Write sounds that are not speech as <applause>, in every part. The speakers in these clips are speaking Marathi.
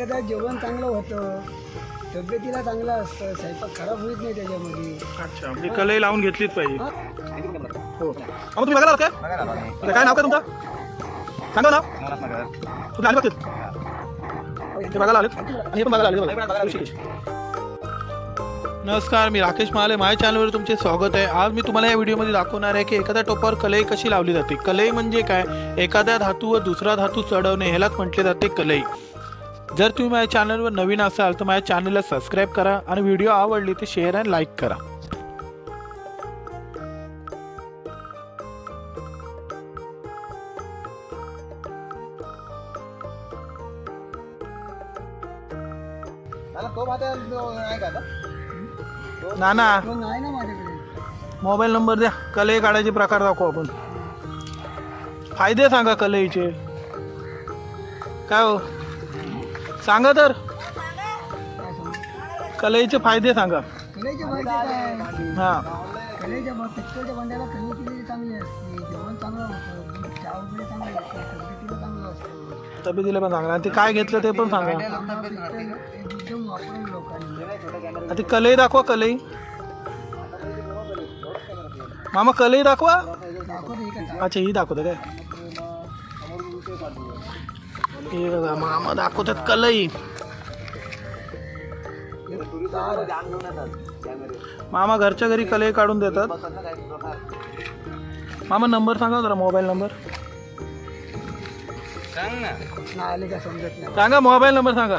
त्याचं जेवण चांगलं होतं. तब्येतीला चांगलं असतं. स्वयंपाक खराब होत नाही त्याच्यामध्ये. अच्छा म्हणजे कलई लावून घेतलीच पाहिजे. हा? मग तुम्ही बघायला आलात काय अच्छा, काय नाव काय तुमचं? सांगा नाव. तुम्ही आले बघतील. ते बघायला आलेत. आणि हे पण बघायला आले बघा. ऋषिकेश. नमस्कार मी राकेश महाले माझ्या चॅनलवर तुमचे स्वागत आहे. आज मी तुम्हाला या व्हिडिओमध्ये दाखवणार आहे की एखाद्या टोपावर कलई कशी लावली जाते. कलई म्हणजे काय? एखाद्या धातूवर दुसरा धातू चढवणे. ह्यालाच म्हटले जाते कलई जर तुम्ही माझ्या चॅनलवर नवीन असाल तर माझ्या चॅनलला सबस्क्राईब करा आणि व्हिडिओ आवडली तर शेअर अँड लाईक करा. ना ना मोबाईल नंबर द्या. कलई काढायचे प्रकार दाखवू आपण. फायदे सांगा कलईचे. काय हो? सांगा तर. काय सांगू. कलईचे फायदे सांगा. कलेचे फायदे काय? हां. कलेच्या ब- पित्तळच्या भांड्याला कले केलेली चांगली असते? जेवण चांगलं होतं. चहा वगैरे चांगलं असतं तब्येतीला चांगलं असतं. तब्येतीला पण सांगा आणि ते काय घेतलं ते पण सांगा. त्यामुळे पित्तळ एकदम वापरून लोकांनी. आणि ती कलई दाखवा कलई. मामा कलई दाखवा. दाखवत हे अच्छा ही दाखवतं काय? हे बघा मामा दाखवतात कलई. मामा घरच्या घरी कलई काढून देतात. मामा नंबर सांगा जरा मोबाईल नंबर. सांगा मोबाईल नंबर सांगा.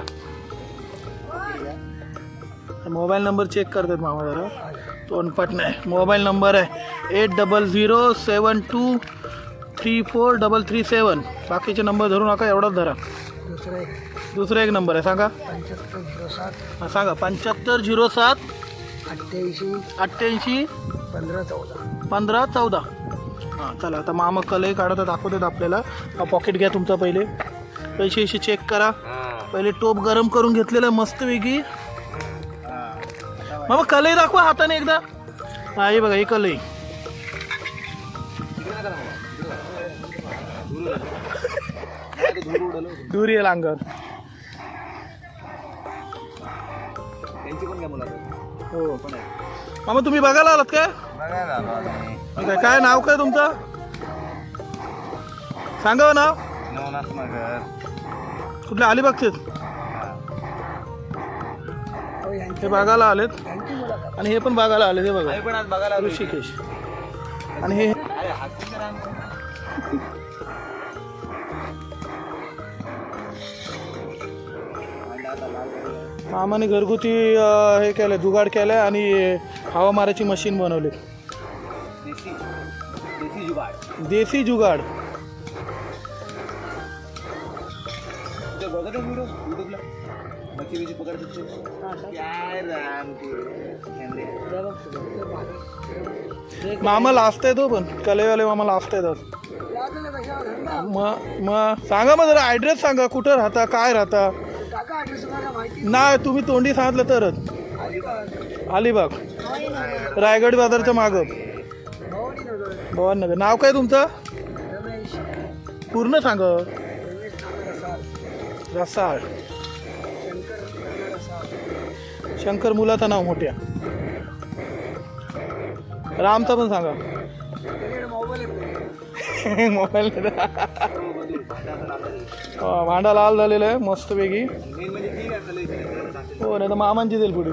मोबाईल नंबर चेक करतात मामा जरा. तोंडपट नाही. मोबाईल नंबर आहे eight double zero seven two three four double three seven. बाकीचे नंबर धरू नका एवढाच धरा. दुसरा एक दुसरा एक नंबर आहे सांगा. पंच्याहत्तर झिरो सात हा, सांगा. पंच्याहत्तर झिरो सात अठ्ठ्याऐंशी अठ्ठ्याऐंशी पंधरा चौदा. पंधरा चौदा हां चला आता मामा कलई काढत दाखवतात आपल्याला. हा पॉकेट घ्या तुमचा पहिले. पैसे पैसे चेक करा. पहिले टोप गरम करून घेतलेलं आहे मस्त वेगळी मामा कलई दाखवा हाताने एकदा. हा हे बघा ही कलई दूर येईल अंगावर हो. मामा तुम्ही बघायला आलात काय? काय काय नाव काय तुमचं? सांगा हो नाव. कुठले अलिबागचेच? हो, यांची हे बघायला आलेत. आणि हे पण बघायला आले ते बघा. ऋषिकेश. आणि हे मामाने घरगुती अं, हे केलं जुगाड केलं आणि हवा मारायची मशीन बनवली देसी जुगाड. मामा लाजता येतो हो पण कलेवाले मामा लाजता येतात मग मग सांगा मग जरा ॲड्रेस सांगा कुठं राहता काय राहता टाका ॲड्रेस मला माहिती नाही तुम्ही तोंडी सांगितलं तरच. अलिबाग. रायगड बाजारच्या मागं. भवानीनगर. भवाननगर नाव काय तुमचं? पूर्ण सांग. रसाळ. शंकर मुलाचं नाव मोठ्या. रामचा पण सांगा. मोबाईल. <laughs> भांडा लाल झालेलं आहे मस्तपैकी. हो नाही तर मामांची देईल पुढे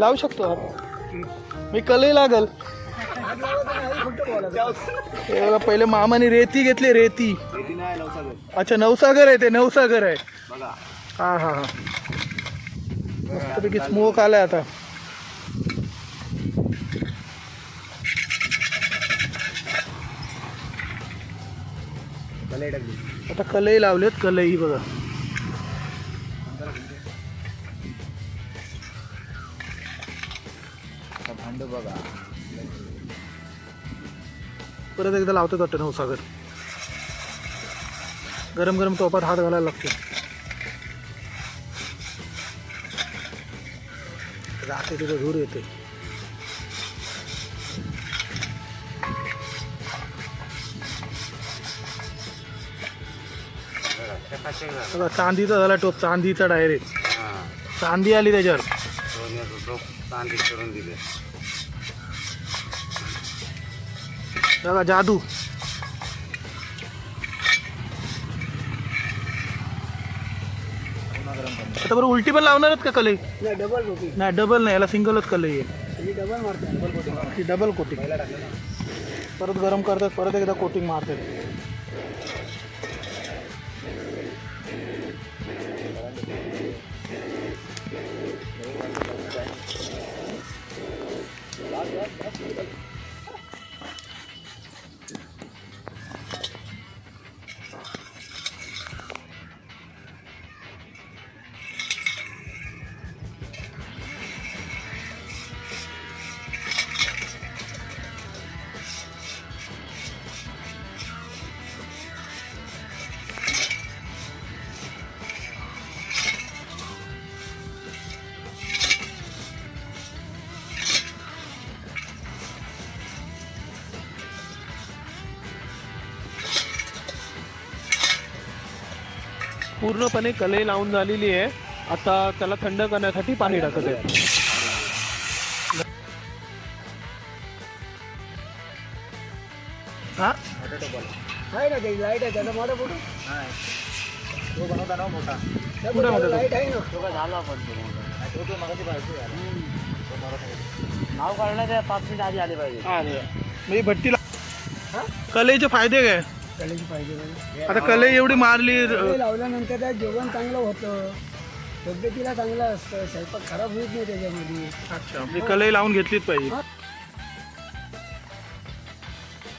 लावू शकतो आपण मी कलही लागल बघा पहिले मामाने रेती घेतली रेती अच्छा नवसागर आहे ते नवसागर आहे हा हा हा मस्तपैकी स्मोक आलाय आता आता कलई लावलेत कलई बघा. परत एकदा लावतात वाटतं नवसागर गरम गरम टोपात हात घालायला लागतो. राहते तिथे धूर येते बघा चांदीचा झाला टोप चांदीचा डायरेक्ट चांदी आली त्याच्यावर. करून दिले बघा जादू. आता बरं उलटी पण लावणार आहेत का कलई? नाही डबल नाही डबल नाही याला सिंगलच कलई आहे. डबल मारते डबल कोटिंग ती डबल कोटिंग परत गरम करतात परत एकदा कोटिंग मारतात. That's really पूर्णपणे कलई लावून झालेली आहे. आता त्याला थंड करण्यासाठी पाणी टाकत आहे. हा? आहे ना ते लाइट आहे त्याचा मोठा फोटो तो बनवता ना मोठा. त्या कुठे फोटोला मोठा तो? लाइट आहे ना. तो काय झाला पण तो मोठा तो तो मगाशी पाहिजे यार. तो मगाशी. नाव काढण्याच्या पाच मिनिट आधी आले पाहिजे. म्हणजे भट्टीला कलेचे फायदे काय? कलेची पाहिजे आता कलई एवढी मारली लावल्यानंतर त्यात जेवण चांगलं होतं. तब्येतीला चांगलं असतं स्वयंपाक खराब होत नाही त्याच्यामध्ये. अच्छा म्हणजे कलई लावून घेतलीच पाहिजे.